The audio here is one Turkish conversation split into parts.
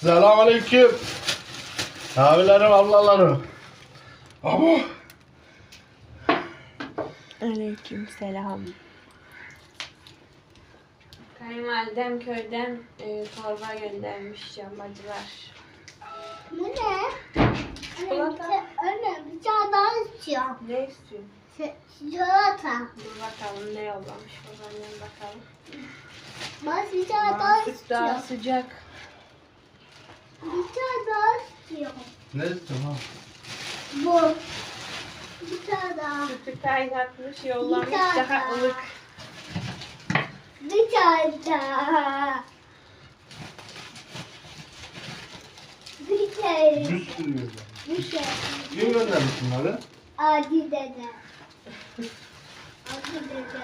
Selamünaleyküm. Abilerim, ablalarım. Ama Aleyküm selam. Kayınvalidem köyden e, torba göndermiş cambacılar. Bu ne? Çikolata. Anne bir tane daha istiyorum. Ne istiyorsun? Ç- Çikolata. Dur bakalım ne yollamış babaannem bakalım. Ben bir tane Aa, daha süt daha istiyorum. sıcak. Bir tane daha istiyorum. ne istiyorsun ha? Bu. Bir tane daha. Sütü kaynatmış yollamış Bir tane daha daha. ılık. Bir tane daha. Bir tane. Bir sürü göndermiş. Bir tane. Kim göndermiş bunları? Adi dede. Adi dede.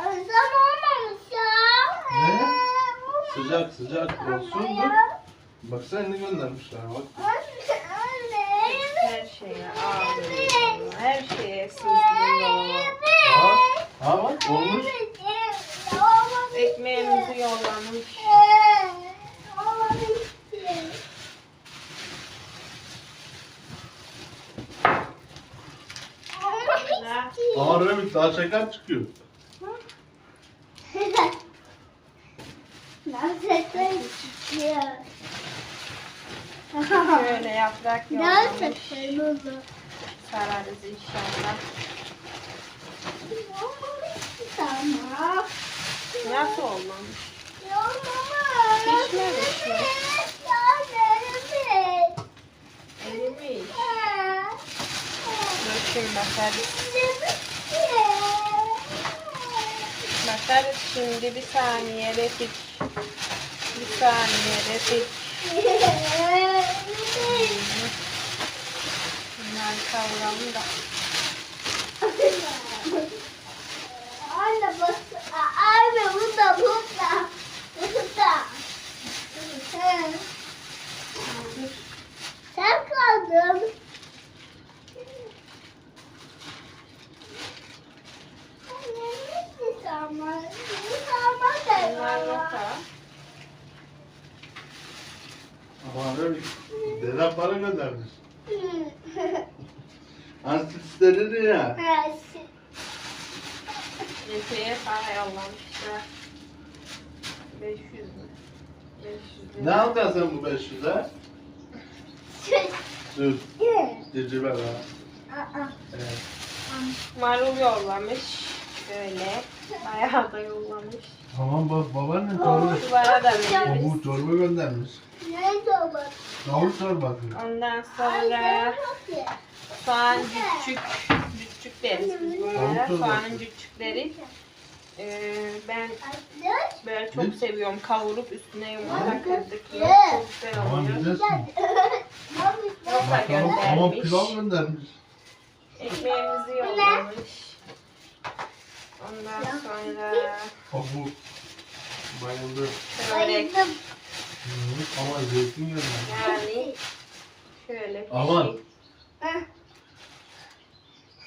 Özlem olmamış ya. Ne? Sıcak sıcak olsun da. Bak sen ne göndermişler bak. Her şeye ağlıyor. Her şeye sızlıyor. Ha, ha bak olmuş. Ekmeğimizi yollamış. Ne? Ama Remik daha şeker çıkıyor. Şöyle yaprak yollamış. Sararız inşallah. Nasıl olmamış? Pişmemiş mi? Erimiş. Dur şimdi bakarız. Bakarız şimdi bir saniye Refik. Bir saniye Refik. Bunları kavuralım da. Anne bak, anne burada burada. Burada. Sen, Dur. sen kaldın. Anne ne sarma? Ne sarma da Bunlar var. nota. Ama Remik dedem para göndermiş. Hani süt istedin ya. Epey'e para yollamışlar. 500 mü? 500 Ne lira. alacaksın sen bu 500'e? Süt. Cicibel ha. Evet. Marul yollamış. Böyle. Bayağı da yollamış. Tamam bak babaanne torba. Komşulara da veririz. Bu torba göndermiş. Nerede o bak? Tavuk çorbası. Ondan sonra soğan cücük. Cücük deriz biz bunlara. Soğanın cücükleri. Ee, ben böyle çok Ne? seviyorum. Kavurup üstüne yumurta kırdık. Ne? Çok güzel oluyor. Tamam, ama pilav göndermiş. Ekmeğimizi yollamış. Ondan sonra Tavuk. Bayıldı. Bayıldım. Hı, Ama zeytin göndermiş. yani şöyle bir Aman. şey.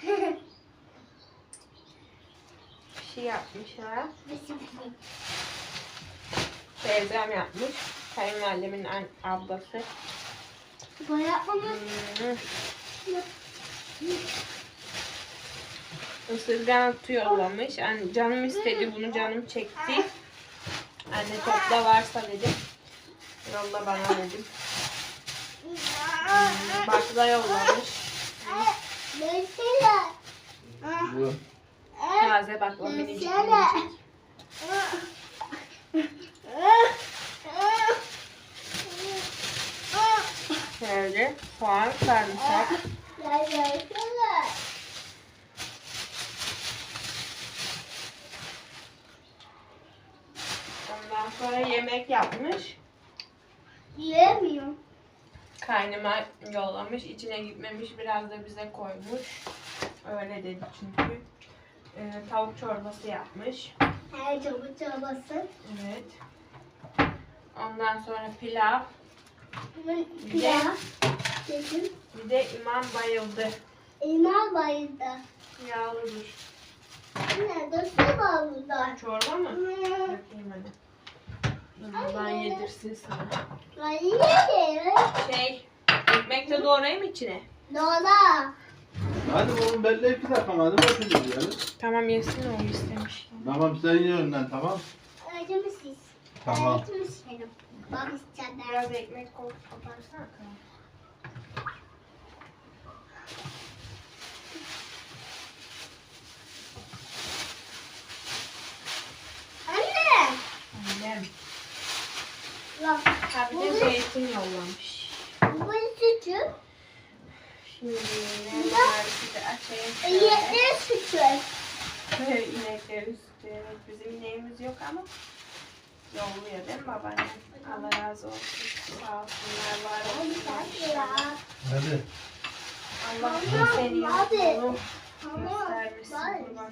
Bir şey yapmışlar. Teyzem yapmış. Kayınvalidemin an- ablası. Bu yapmamız Hmm. Isırgan atı yollamış. Anne, canım istedi bunu canım çekti. Anne topla varsa dedim. Yolla bana dedim. Hmm, Bakla yollamış. Bu. Taze bakla minicik minicik. Şöyle soğan sarımsak. Sonra yemek yapmış. Yiyemiyorum. Kaynıma yollamış. içine gitmemiş. Biraz da bize koymuş. Öyle dedi çünkü. Ee, tavuk çorbası yapmış. Her çabuk çorbası. Evet. Ondan sonra pilav. Pilav. Dedim. Bir de imam bayıldı. İmam bayıldı. Yağlıdır. Anne nasıl bağlılar? Çorba mı? Yapayım hadi. Buradan yedirsin sana. Hayır. Şey, ekmek de doğrayayım içine. Dola. Hadi oğlum belli iki dakika hadi bakın yani. Tamam yesin o istemiş. Tamam sen ye önden tamam. Acı mısın? Tamam. Acı mısın? Bak istedim. Biraz ekmek kol koparsana. Tamam. Anne. Annem. Ha bir de zeytin yollamış. Bu sütü. Şimdi ne var size açayım. Yetleri sütü. İneklerin sütü. Evet, bizim ineğimiz yok ama yolluyor değil mi babaannem? Allah razı olsun. Sağ olsunlar, var olsunlar. Hadi. Allah Tamam, seni hadi. yolunu göstermesin. Kurban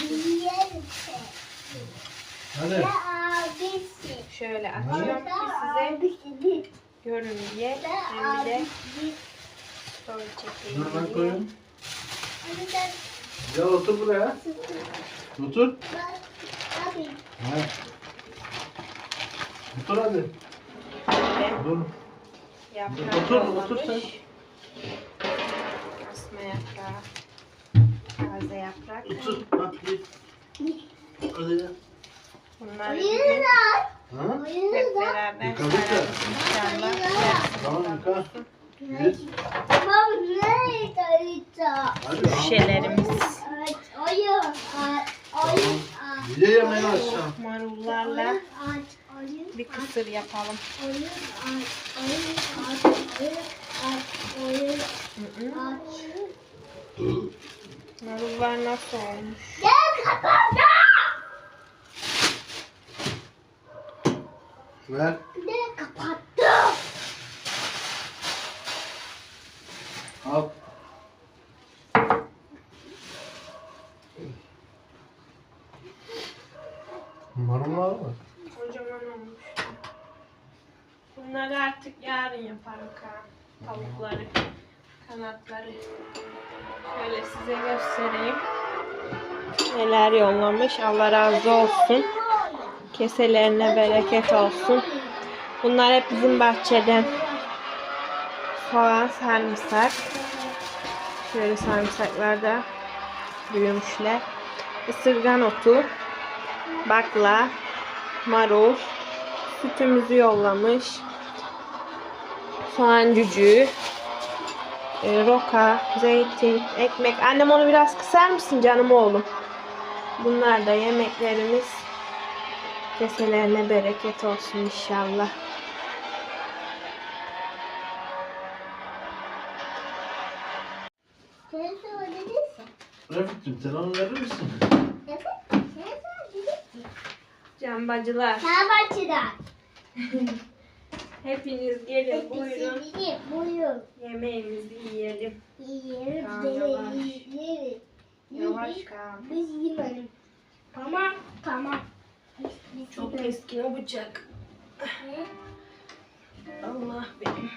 Yiyelim. Hadi. Şöyle açıyorum ki size görün diye. Hem de story çekeyim Dur ben diye. Gel otur buraya. Otur. Bak. Abi. Ha. Otur hadi. Dur. yaprak Otur, otur yollamış. sen. Asma yaprağı. Taze yaprak. Otur. Git. Hadi bir gün Oyunlar. Ha? hep Oyunlar. beraber Yıkadık ya. sararız inşallah. Tamam yıka. Git. Hadi. Şişelerimiz. Aç, oyun, aç. Ye yemeğini aşağı. Marullarla bir kısır yapalım. Hı hı. Marullar nasıl olmuş? Gel kapandı. Ver. Ne kapattı? Al. Marullar mı? Kocaman olmuş. Bunları artık yarın yaparım Kaan. Tavukları, kanatları. Şöyle size göstereyim. Neler yollamış. Allah razı olsun. Keselerine bereket olsun. Bunlar hep bizim bahçeden. Soğan, sarımsak. Şöyle sarımsaklar da büyümüşler. Isırgan otu, bakla, marul, sütümüzü yollamış. Soğan cücüğü, e, roka, zeytin, ekmek. Annem onu biraz kısar mısın canım oğlum? Bunlar da yemeklerimiz. Keselerine bereket olsun inşallah. Refik'cim sen onu verir misin? Can bacılar, Sen bahçeden. hepiniz gelin buyurun. Buyurun. Buyurun. Yemeğimizi yiyelim. Yiyelim, yiyelim, yavaş. yiyelim. Yavaş Kaan. Biz yemeyelim. Tamam, tamam. Çok keskin o bıçak. Allah benim.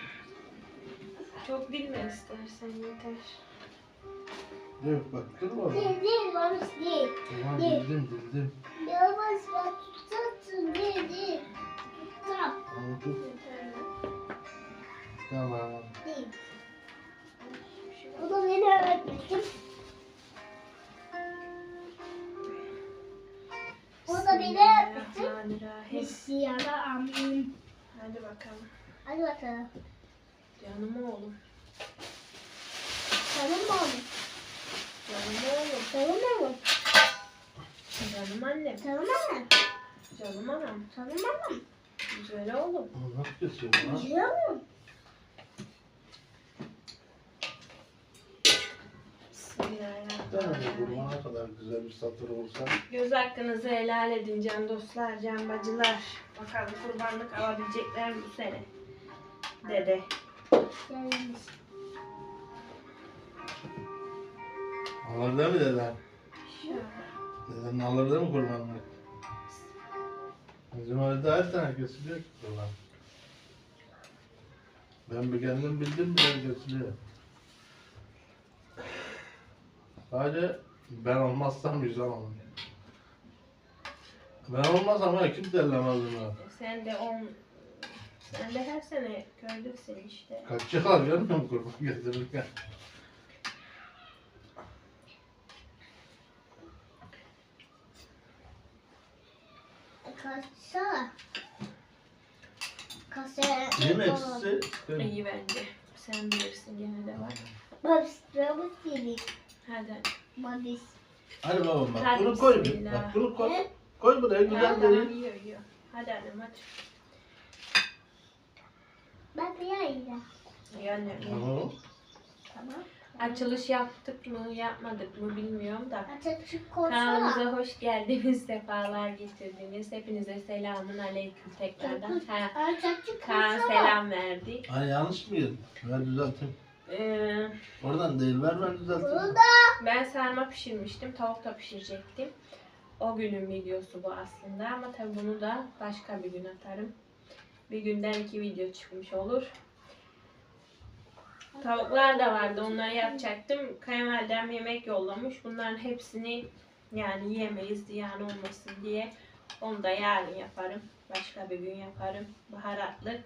Çok dilme istersen yeter. Yok bak dur baba. Değil, değil, değil. Tamam Değil. bildim bildim. Yavaş bak, tutarsın, değil, değil. Tutar, Tamam tut. Tamam. değil. O da beni öğretmiştim. Beni öğretmiştim. Bismillahirrahmanirrahim. Bismillahirrahmanirrahim. Hadi bakalım. Hadi bakalım. Canım oğlum. Tamam mı oğlum? Canım oğlum. Tamam mı oğlum? Canım annem. Tamam mı? Canım anam. Tamam mı? Güzel oğlum. Onu nasıl kesiyorsun ha? Biliyor musun? Bir de Bismillahirrahmanirrahim. kurmana kadar güzel bir satır olsa. Göz hakkınızı helal edin can dostlar, can bacılar. Bakalım kurbanlık alabilecekler mi bu sene? Dede. Gelmiş. Alır değil mi deden? Deden alır değil mi kurbanlık? Bizim evde her tane kesiliyor ki kurban. Ben bir kendim bildim bile kesiliyor. Sadece Ben olmazsam yüzem onu. Ben olmazsam ya kimse ellemez bunu. Sen de on... Sen de her sene köylüsün işte. Kaçıyorlar görmüyor musun kurban getirirken? Kaçsana. Kase. Yemeksiz. İyi bence. Sen bilirsin gene de var. Babs, babs yedik. Hadi. Babis. Hadi babam bak Hadi bunu koy bir. bismillah. Bak bunu koy. Koy buraya güzel tamam yiyor yiyor. Hadi annem hadi. Bak yayla. İyi annem. ye. Tamam. Tamam. Açılış yaptık mı yapmadık mı bilmiyorum da. Atatürk koysana. Kanalımıza hoş geldiniz, sefalar getirdiniz. Hepinize selamun aleyküm tekrardan. Ha, Atatürk Kaan selam verdi. Ay yanlış mı yedim? Ver düzelteyim. Ee, Oradan değil ver ben düzelteyim. Ben sarma pişirmiştim, tavuk da pişirecektim. O günün videosu bu aslında ama tabii bunu da başka bir gün atarım. Bir günden iki video çıkmış olur. Tavuklar da vardı, onları yapacaktım. Kayınvalidem yemek yollamış. Bunların hepsini yani yiyemeyiz ziyan olmasın diye. Onu da yarın yaparım. Başka bir gün yaparım. Baharatlı.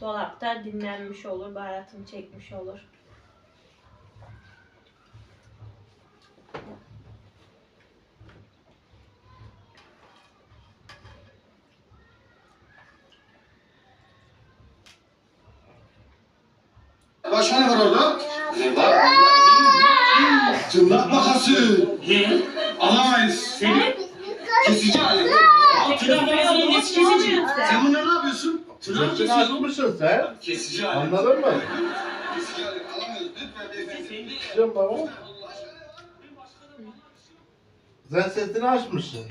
Dolapta dinlenmiş olur, baharatını çekmiş olur. Başka ne var orada? Ne var? Tırnak makası. Alamayız. Kesici alet. Sen bunları ne yapıyorsun? Tırnak kesiyorsun. açmışsın sen. Kesici alet. Anladın mı? Kesici alet alamıyoruz. Lütfen beyefendi. Sen baba. Sen sesini açmışsın.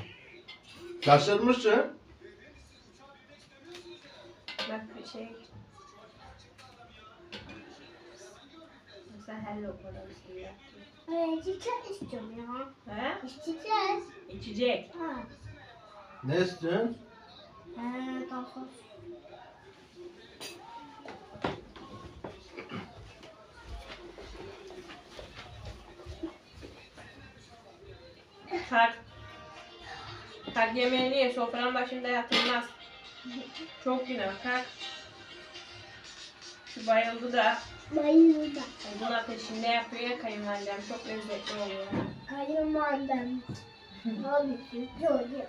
Şaşırmışsın. Bak bir şey. Mesela hello parası yapıyor. Ee, çiçek istiyorum ya. He? İçeceğiz. İçecek. Ha. Ne istiyorsun? Ee, gazoz. Kalk. Kalk yemeğini ye. Sofranın başında yatılmaz. Çok günah. Şu bayıldı da. Bayıldı. Bunun ateşinde yapıyor ya kayınvalidem. Çok lezzetli oluyor. Kayınvalidem. Abi çocuğu.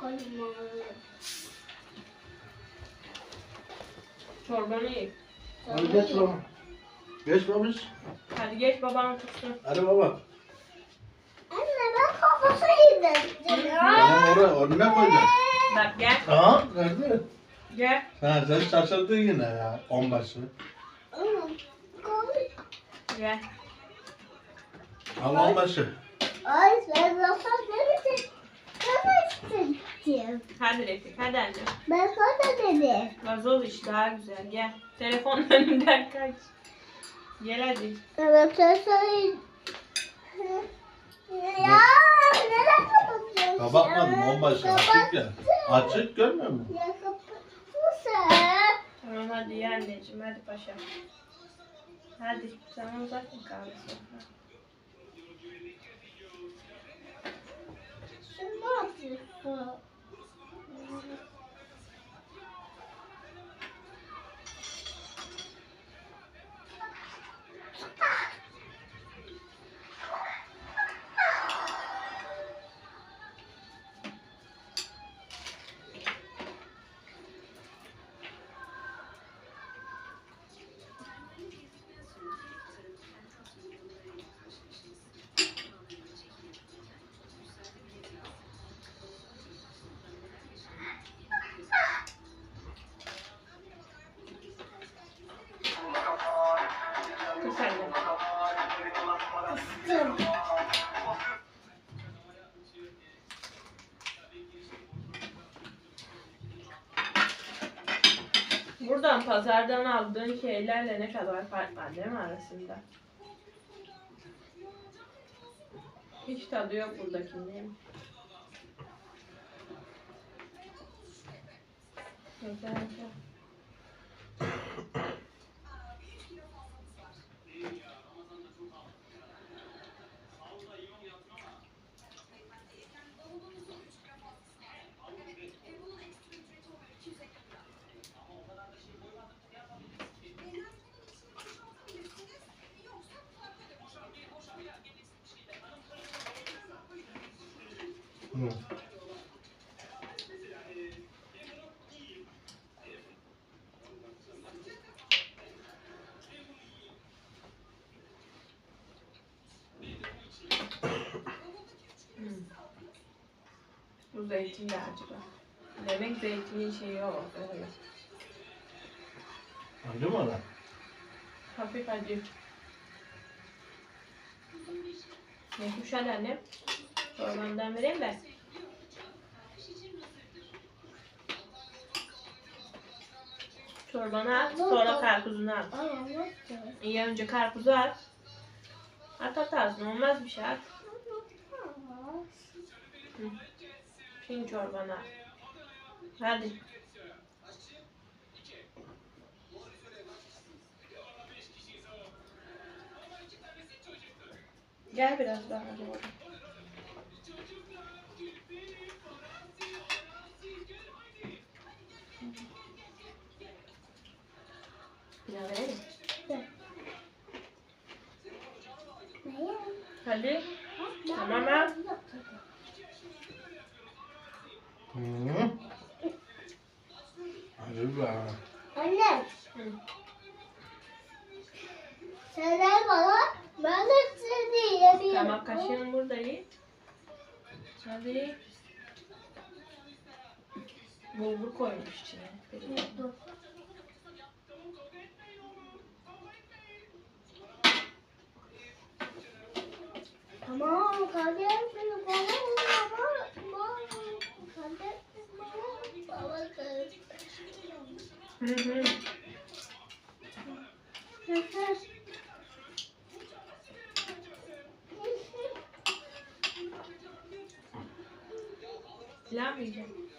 Kayınvalidem. Çorbanı ye. Hadi geç baba. Geç babiş. Hadi geç babanı tutsun. Hadi baba. Anne ben kafası yedim. Tamam oraya, önüne koyacaksın. Bak gel. Tamam, nerede? Gel. Ha sen şaşırdın yine ya, onbaşı. Gel. Al onbaşı. Ay ben gazoz demedim. Demedim. Hadi Refik. Hadi anne. Ben sana dedim. Gazoz iş daha güzel. Gel. Telefonun önünden kaç. Gel hadi. Evet sen söyle. Ya neden kapatıyorsun? Kapatmadım onbaşı, açık ya. Açık görmüyor musun? Ya kapattın sen. Tamam hadi ye anneciğim. Hadi paşa. Hadi. Sana uzak Buradan pazardan aldığın şeylerle ne kadar fark var değil mi arasında? Hiç tadı yok buradakinin. Güzel güzel. Hı. Bu zeytin de acaba. Demek zeytinin şeyi o. Öyle. Acı mı ona? Hafif acı. Ne kuşan annem? Çorbandan vereyim de. Çorbanı at, sonra karpuzunu at. İyi önce karpuzu at. At at ağzına, olmaz bir şey at. Şimdi çorbanı at. Hadi. Gel biraz daha doğru. Mi? Neye? Hadi. Tamam ha. Hı. Acı be. Anne. Hı. Sen ver bana. Ben de seni yiyebilirim. Tamam kaşığın burada iyi. Hadi. Bulgur koymuş içine. Dur. Tamam kardeşim bana baba baba kardeşim baba baba Hı hı. Pilav mı yiyeceğim?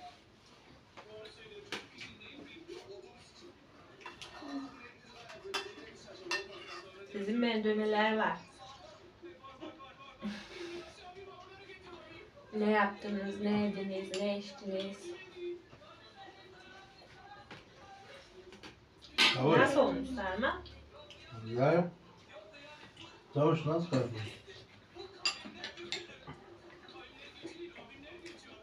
Sizin menüneler var. Ne yaptınız, ne yediniz, ne içtiniz? Tavuş. Nasıl olmuş sarma? Güzel. Tavuş nasıl karpuz?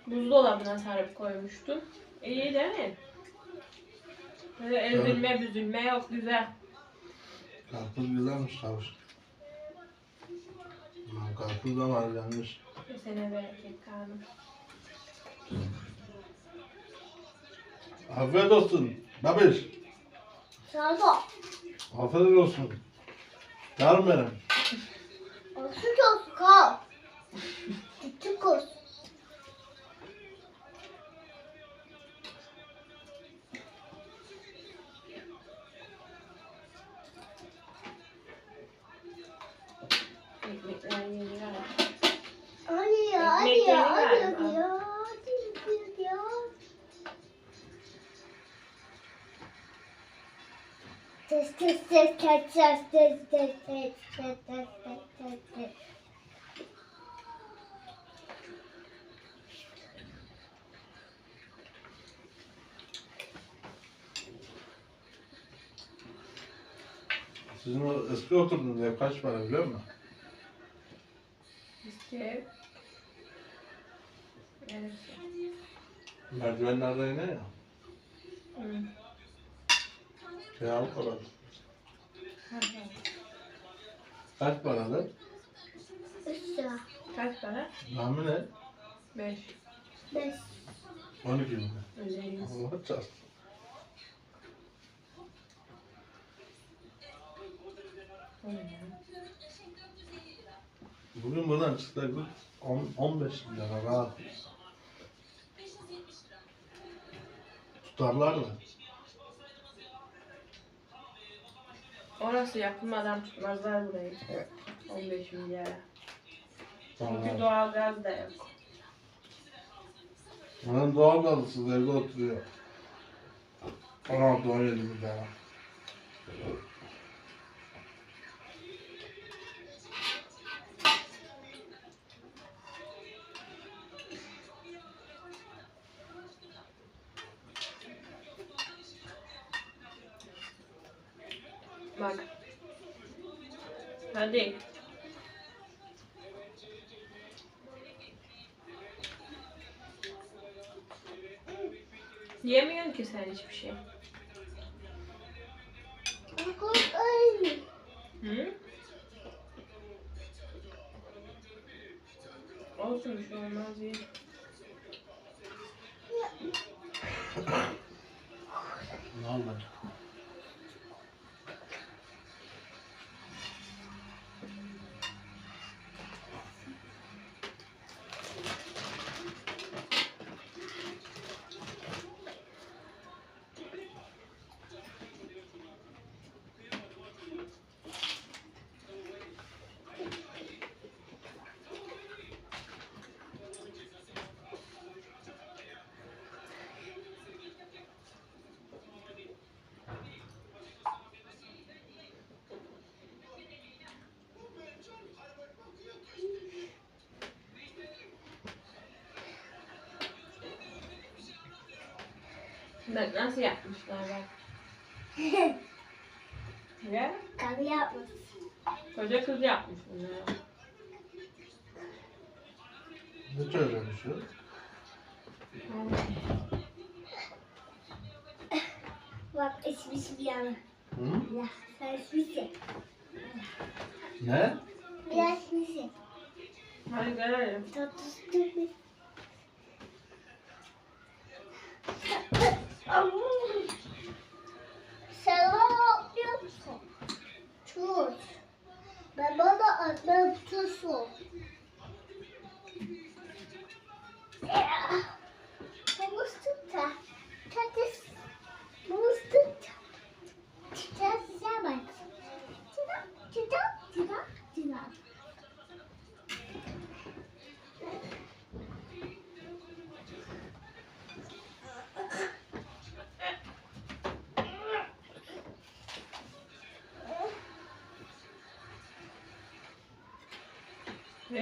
Buzdolabına sarıp koymuştum. İyi değil mi? Böyle ezilme büzülme yok güzel. Karpuz güzelmiş. Aman Karpuz da var yanlış. Kesene bereket karnım. Afiyet olsun. Babiş. Sağ ol. Afiyet olsun. Canım benim. Küçük olsun kal. Küçük olsun. Test test test test test test test test test test. Sizin o eski oturduğunuz ev kaç para biliyor musun? İşte. Evet. Merdivenlerden iner ya. Şey paradı. Hı hı. Kaç paradı? Üç lira. Kaç para? Tahmin et. Beş. Beş. 12 bin. Öyleymiş. Allah çarpsın. Bugün buradan çıktık 10, 15 lira rahat. Tutarlar mı? Orası yapılmadan tutmazlar burayı. 15 milyara. Çünkü Tamam. doğalgaz da yok. Onun doğal gazısız evde oturuyor. 16 17 bin lira. Hadi. Yemiyorsun ki sen hiçbir şey. Hı? Olsun bir şey olmaz ya. Ne oldu? Bak nasıl yapmışlar bak. Ya, Karı yapmış. koca kız yapmış bunu. Ne söylemiş o? Bak içmiş bir yana. Hı? Ya sen içmişsin. Ne? Biraz içmişsin. Hadi gelelim. Tatlı Sen atlıyor musun? Tut. Ben bana atmam tutsun. Muz tut da. Tatis. Muz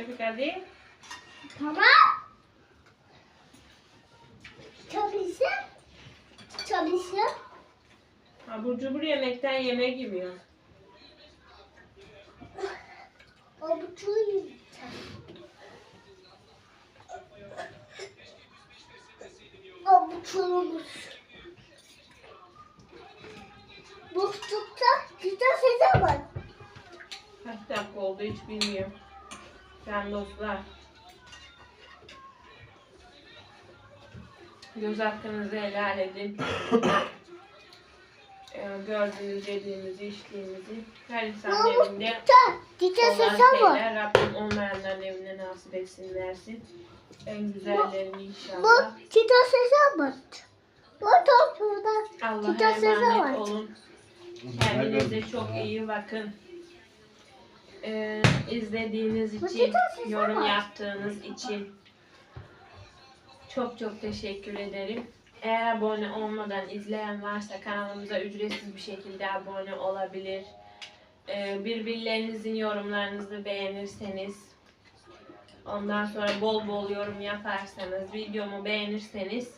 Refik hadi. Tamam. Çalışın. Çalışın. Abur cubur yemekten yemek yemiyor. Avuçlu yumurta. Avuçlumuz. Boşlukta güzel sese var. Kaç dakika oldu hiç bilmiyorum. Sen dostlar. Göz hakkınızı helal edin. Ee, Gördüğünüz, yediğimizi, içtiğimizi her insanın evinde olan şeyler Rabbim olmayanların evine nasip etsin versin. En güzellerini Bu inşallah. güzel sese var. Bu da burada. Allah'a güzel sese var. emanet olun. Kendinize çok iyi bakın. Ee, izlediğiniz için, yorum yaptığınız için çok çok teşekkür ederim. Eğer abone olmadan izleyen varsa kanalımıza ücretsiz bir şekilde abone olabilir. Ee, birbirlerinizin yorumlarınızı beğenirseniz, ondan sonra bol bol yorum yaparsanız, videomu beğenirseniz,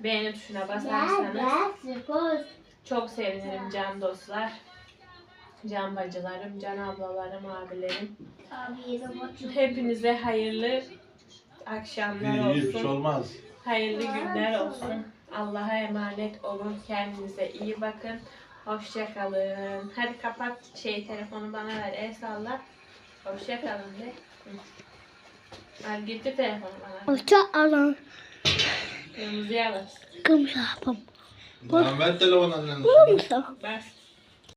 beğeni tuşuna basarsanız çok sevinirim can dostlar. Can bacılarım, can ablalarım, abilerim. Hepinize hayırlı akşamlar İyi, iyi bir şey olsun. olmaz. Hayırlı günler olsun. Allah'a emanet olun. Kendinize iyi bakın. Hoşça kalın. Hadi kapat şey telefonu bana ver. El salla. Hoşça kalın de. Hı. Al gitti telefonu bana. Hoşça alın. Kırmızıya bas. Kımsa yapım. Lan ver telefon annene. Kımsa. Bas.